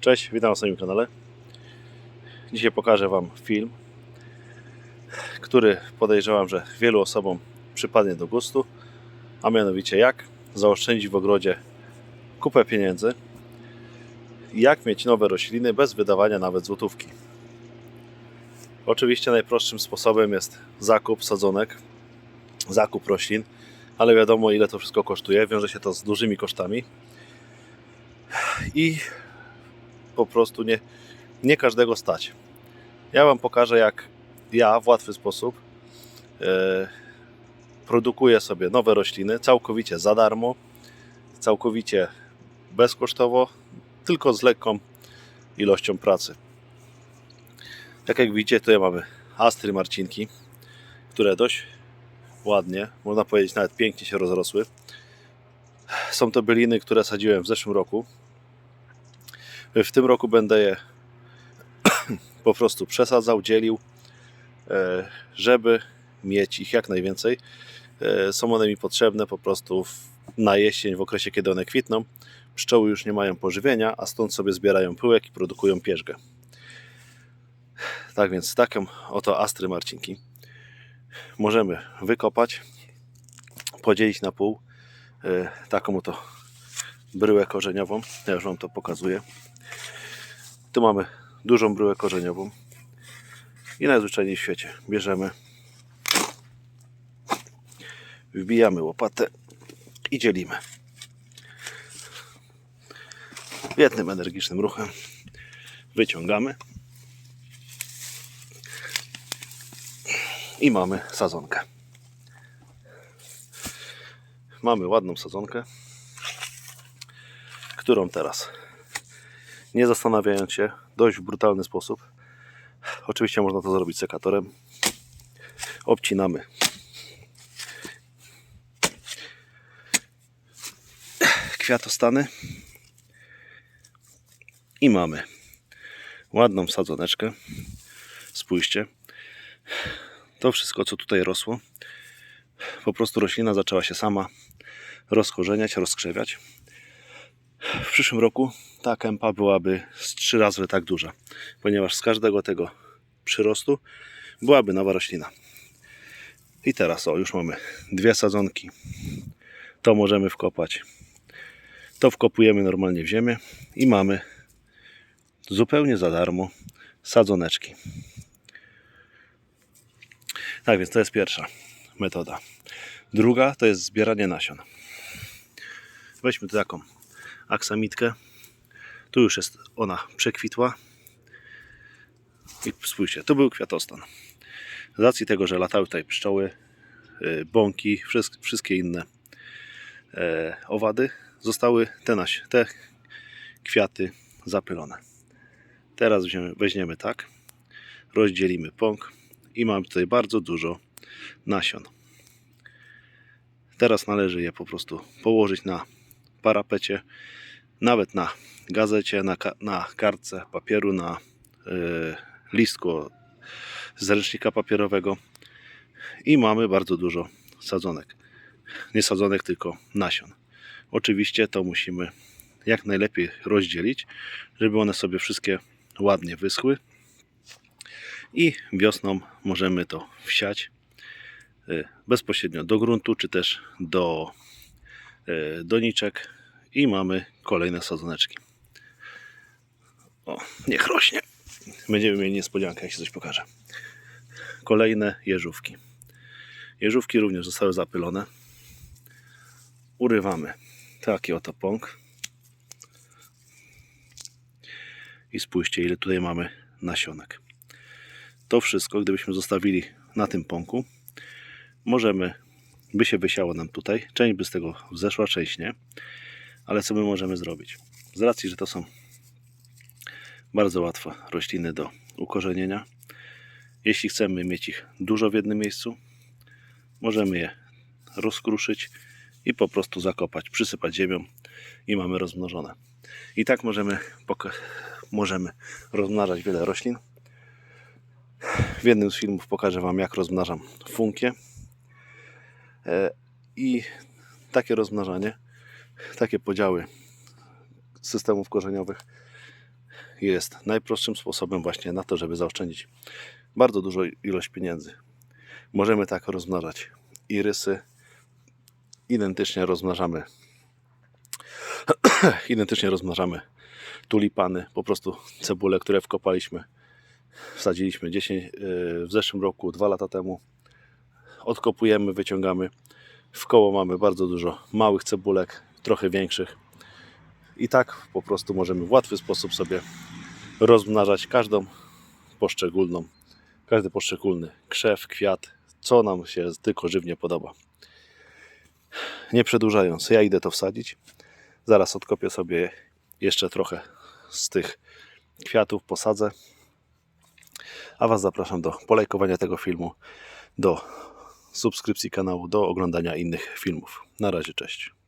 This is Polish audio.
Cześć, witam na swoim kanale. Dzisiaj pokażę Wam film, który podejrzewam, że wielu osobom przypadnie do gustu, a mianowicie jak zaoszczędzić w ogrodzie kupę pieniędzy jak mieć nowe rośliny bez wydawania nawet złotówki. Oczywiście najprostszym sposobem jest zakup sadzonek, zakup roślin, ale wiadomo ile to wszystko kosztuje, wiąże się to z dużymi kosztami i po prostu nie, nie każdego stać. Ja Wam pokażę, jak ja w łatwy sposób e, produkuję sobie nowe rośliny całkowicie za darmo, całkowicie bezkosztowo, tylko z lekką ilością pracy. Tak jak widzicie, tutaj mamy astry marcinki, które dość ładnie, można powiedzieć nawet pięknie się rozrosły. Są to byliny, które sadziłem w zeszłym roku. W tym roku będę je po prostu przesadzał, dzielił, e, żeby mieć ich jak najwięcej. E, Są one mi potrzebne po prostu na jesień, w okresie kiedy one kwitną. Pszczoły już nie mają pożywienia, a stąd sobie zbierają pyłek i produkują pierzgę. Tak więc taką oto astry marcinki możemy wykopać, podzielić na pół. E, Taką oto bryłę korzeniową. Ja już Wam to pokazuję. Tu mamy dużą bryłę korzeniową. I najzwyczajniej w świecie bierzemy, wbijamy łopatę i dzielimy. Jednym energicznym ruchem wyciągamy i mamy sadzonkę. Mamy ładną sadzonkę, którą teraz nie zastanawiając się, dość w brutalny sposób. Oczywiście można to zrobić sekatorem. Obcinamy. Kwiatostany. I mamy ładną sadzoneczkę. Spójrzcie. To wszystko, co tutaj rosło, po prostu roślina zaczęła się sama rozkorzeniać, rozkrzewiać. W przyszłym roku ta kępa byłaby z trzy razy tak duża, ponieważ z każdego tego przyrostu byłaby nowa roślina. I teraz o, już mamy dwie sadzonki. To możemy wkopać. To wkopujemy normalnie w ziemię i mamy zupełnie za darmo sadzoneczki. Tak więc to jest pierwsza metoda. Druga to jest zbieranie nasion. Weźmy tu taką aksamitkę. Tu już jest ona przekwitła. I spójrzcie, to był kwiatostan. Z racji tego, że latały tutaj pszczoły, y, bąki, wszystk- wszystkie inne e, owady, zostały te, naś- te kwiaty zapylone. Teraz weźmiemy, weźmiemy tak, rozdzielimy pąk i mamy tutaj bardzo dużo nasion. Teraz należy je po prostu położyć na parapecie, nawet na gazecie, na, na kartce papieru, na y, listku z ręcznika papierowego i mamy bardzo dużo sadzonek. Nie sadzonek, tylko nasion. Oczywiście to musimy jak najlepiej rozdzielić, żeby one sobie wszystkie ładnie wyschły i wiosną możemy to wsiać y, bezpośrednio do gruntu, czy też do doniczek i mamy kolejne sadzoneczki. O, niech rośnie. Będziemy mieli niespodziankę, jak się coś pokaże. Kolejne jeżówki. Jeżówki również zostały zapylone. Urywamy taki oto pąk. I spójrzcie, ile tutaj mamy nasionek. To wszystko, gdybyśmy zostawili na tym pąku, możemy, by się wysiało nam tutaj. Część by z tego wzeszła, część nie. Ale co my możemy zrobić? Z racji, że to są bardzo łatwe rośliny do ukorzenienia, jeśli chcemy mieć ich dużo w jednym miejscu, możemy je rozkruszyć i po prostu zakopać, przysypać ziemią i mamy rozmnożone. I tak możemy, możemy rozmnażać wiele roślin. W jednym z filmów pokażę Wam, jak rozmnażam funkie. E, I takie rozmnażanie, takie podziały systemów korzeniowych jest najprostszym sposobem właśnie na to, żeby zaoszczędzić bardzo dużą ilość pieniędzy. Możemy tak rozmnażać irysy, identycznie rozmnażamy identycznie rozmnażamy tulipany, po prostu cebule, które wkopaliśmy. Wsadziliśmy 10, yy, w zeszłym roku, dwa lata temu. Odkopujemy, wyciągamy. W koło mamy bardzo dużo małych cebulek, trochę większych. I tak po prostu możemy w łatwy sposób sobie rozmnażać każdą poszczególną, każdy poszczególny krzew, kwiat, co nam się tylko żywnie podoba. Nie przedłużając, ja idę to wsadzić. Zaraz odkopię sobie jeszcze trochę z tych kwiatów, posadzę. A Was zapraszam do polajkowania tego filmu, do subskrypcji kanału, do oglądania innych filmów. Na razie, cześć.